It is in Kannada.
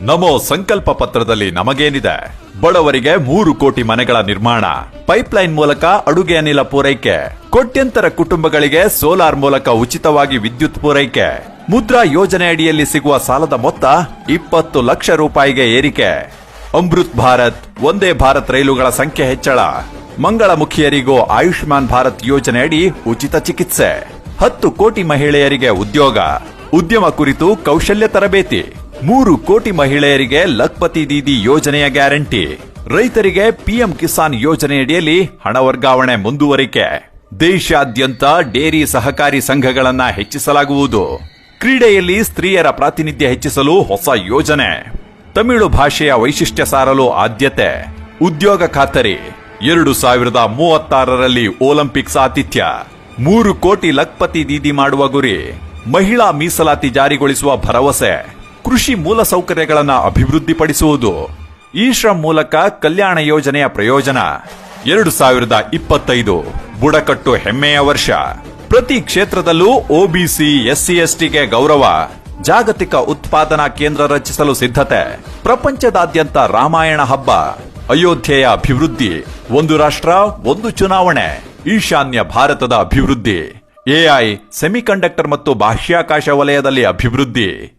ನಮೋ ಸಂಕಲ್ಪ ಪತ್ರದಲ್ಲಿ ನಮಗೇನಿದೆ? ಬಡವರಿಗೆ ಮೂರು ಕೋಟಿ ಮನೆಗಳ ನಿರ್ಮಾಣ. ಪೈಪ್ಲೈನ್ ಮೂಲಕ ಅಡುಗೆ ಅನಿಲ ಪೂರೈಕೆ. ಕೋಟ್ಯಂತರ ಕುಟುಂಬಗಳಿಗೆ ಸೋಲಾರ್ ಮೂಲಕ ಉಚಿತವಾಗಿ ವಿದ್ಯುತ್ ಪೂರೈಕೆ. ಮುದ್ರಾ ಯೋಜನೆ ಅಡಿಯಲ್ಲಿ ಸಿಗುವ ಸಾಲದ ಮೊತ್ತ ಇಪ್ಪತ್ತು ಲಕ್ಷ ರೂಪಾಯಿಗೆ ಏರಿಕೆ. ಅಮೃತ್ ಭಾರತ್ ಒಂದೇ ಭಾರತ್ ರೈಲುಗಳ ಸಂಖ್ಯೆ ಹೆಚ್ಚಳ. ಮಂಗಳಮುಖಿಯರಿಗೂ ಆಯುಷ್ಮಾನ್ ಭಾರತ್ ಯೋಜನೆ ಅಡಿ ಉಚಿತ ಚಿಕಿತ್ಸೆ. ಹತ್ತು ಕೋಟಿ ಮಹಿಳೆಯರಿಗೆ ಉದ್ಯೋಗ. ಉದ್ಯಮ ಕುರಿತು ಕೌಶಲ್ಯ ತರಬೇತಿ. ಮೂರು ಕೋಟಿ ಮಹಿಳೆಯರಿಗೆ ಲಖ್ಪತಿ ದೀದಿ ಯೋಜನೆಯ ಗ್ಯಾರಂಟಿ. ರೈತರಿಗೆ ಪಿಎಂ ಕಿಸಾನ್ ಯೋಜನೆಯಡಿಯಲ್ಲಿ ಹಣ ವರ್ಗಾವಣೆ ಮುಂದುವರಿಕೆ. ದೇಶಾದ್ಯಂತ ಡೇರಿ ಸಹಕಾರಿ ಸಂಘಗಳನ್ನ ಹೆಚ್ಚಿಸಲಾಗುವುದು. ಕ್ರೀಡೆಯಲ್ಲಿ ಸ್ತ್ರೀಯರ ಪ್ರಾತಿನಿಧ್ಯ ಹೆಚ್ಚಿಸಲು ಹೊಸ ಯೋಜನೆ. ತಮಿಳು ಭಾಷೆಯ ವೈಶಿಷ್ಟ್ಯ ಸಾರಲು ಆದ್ಯತೆ. ಉದ್ಯೋಗ ಖಾತರಿ. ಎರಡು ಸಾವಿರದ ಮೂವತ್ತಾರರಲ್ಲಿ ಒಲಿಂಪಿಕ್ಸ್ ಆತಿಥ್ಯ. ಮೂರು ಕೋಟಿ ಲಖ್ಪತಿ ದೀದಿ ಮಾಡುವ ಗುರಿ. ಮಹಿಳಾ ಮೀಸಲಾತಿ ಜಾರಿಗೊಳಿಸುವ ಭರವಸೆ. ಕೃಷಿ ಮೂಲಸೌಕರ್ಯಗಳನ್ನು ಅಭಿವೃದ್ಧಿಪಡಿಸುವುದು. ಈ ಶ್ರಮ್ ಮೂಲಕ ಕಲ್ಯಾಣ ಯೋಜನೆಯ ಪ್ರಯೋಜನ. ಎರಡು ಸಾವಿರದ ಇಪ್ಪತ್ತೈದು ಬುಡಕಟ್ಟು ಹೆಮ್ಮೆಯ ವರ್ಷ. ಪ್ರತಿ ಕ್ಷೇತ್ರದಲ್ಲೂ ಒಬಿಸಿ ಎಸ್ಸಿ ಎಸ್ಟಿಗೆ ಗೌರವ. ಜಾಗತಿಕ ಉತ್ಪಾದನಾ ಕೇಂದ್ರ ರಚಿಸಲು ಸಿದ್ಧತೆ. ಪ್ರಪಂಚದಾದ್ಯಂತ ರಾಮಾಯಣ ಹಬ್ಬ. ಅಯೋಧ್ಯೆಯ ಅಭಿವೃದ್ಧಿ. ಒಂದು ರಾಷ್ಟ್ರ, ಒಂದು ಚುನಾವಣೆ. ಈಶಾನ್ಯ ಭಾರತದ ಅಭಿವೃದ್ಧಿ. ಎಐ ಸೆಮಿಕಂಡಕ್ಟರ್ ಮತ್ತು ಬಾಹ್ಯಾಕಾಶ ವಲಯದಲ್ಲಿ ಅಭಿವೃದ್ಧಿ.